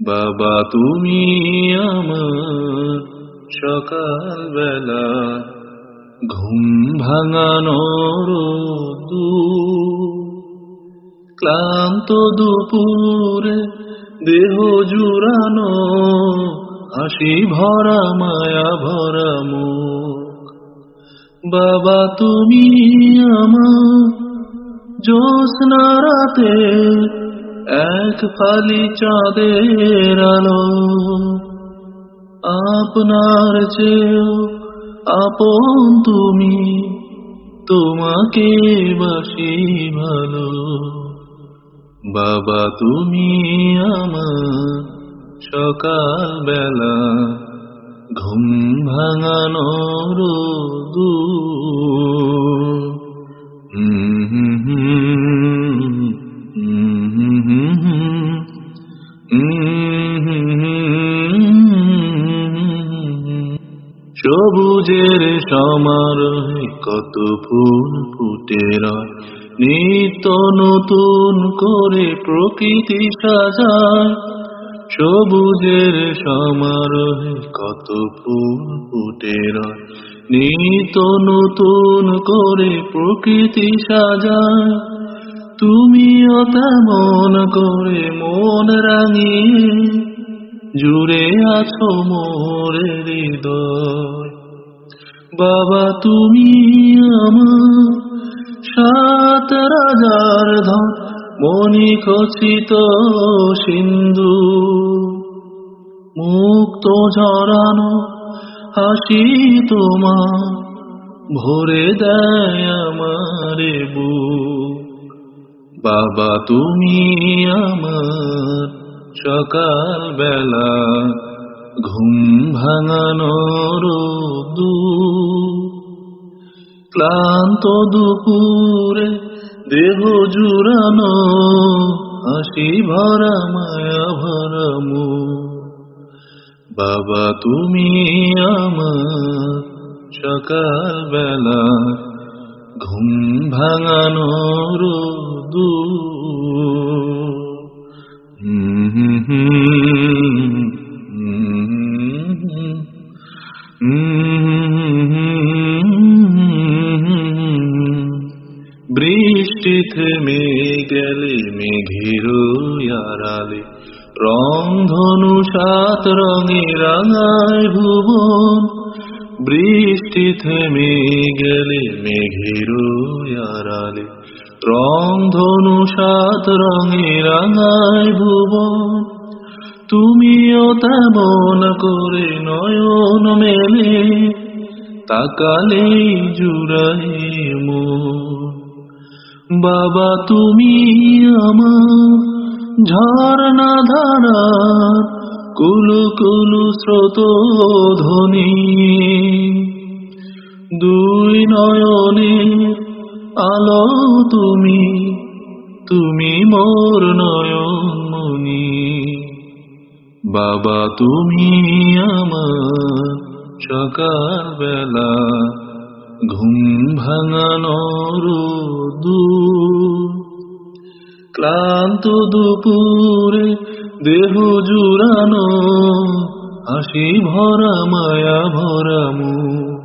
বাবা, তুমি আমার সকাল বেলা ঘুম ভাঙানোর ক্লান্ত দুপুরে দেহ জুড়ানো হাসি ভরা মায়া ভরা মুখ। বাবা, তুমি আমার জ্যোৎস্না রাতে এক ফালি চাঁদের আলো, আপনার চেয়েও আপন তুমি, তোমাকে বাসি ভালো। বাবা তুমি আমার সকাল বেলা ঘুম ভাঙানোর দু সবুজের সমারোহে কত ফুল ফুটে রয়। নতুন করে প্রকৃতি সাজায়। সবুজের সমারোহে কত ফুল ফুটে রয়। নিত্য নতুন করে প্রকৃতি সাজায়। তুমিও তেমন করে মন রাঙিয়ে, জুড়ে আছো মোরে হৃদয়। বাবা, তুমি আমার সাত রাজার ধন মনি খচিত সিন্ধু। মুক্ত ঝরানো হাসি তোমার, ভরে দেয় আমারে বুক। বাবা, তুমি আমার সকাল বেলা ঘুম ভাঙানোর ক্লান্ত দুপুরে দেহ জুড়ানো, হাসি ভরা মায়া ভরা বাবা, তুমি আমার সকাল বেলা ঘুম ভাঙানোর দু বৃষ্টি থেমে গেলে মেঘের আড়ালে। রং ধনু সাত রঙে রাঙায় ভুবন। বৃষ্টি থেমে গেলে মেঘের আড়ালে। রং ধনু সাত রঙে রাঙায় ভুবন। তুমিও তেমন করে নয়ন মেলে। তাকালেই জুড়াই মন। বাবা তুমি আমার ঝর্ণা ধারা কুলু কুলু স্রোত ধ্বনি দুই নয়নে আলো তুমি তুমি মোর নয়ন মনি বাবা তুমি আমার সকাল বেলা ঘুম ভাঙানোর দু ক্লান্ত দুপুরে দেহ জুড়ানো হাসি ভরা মায়া ভরা মুখ।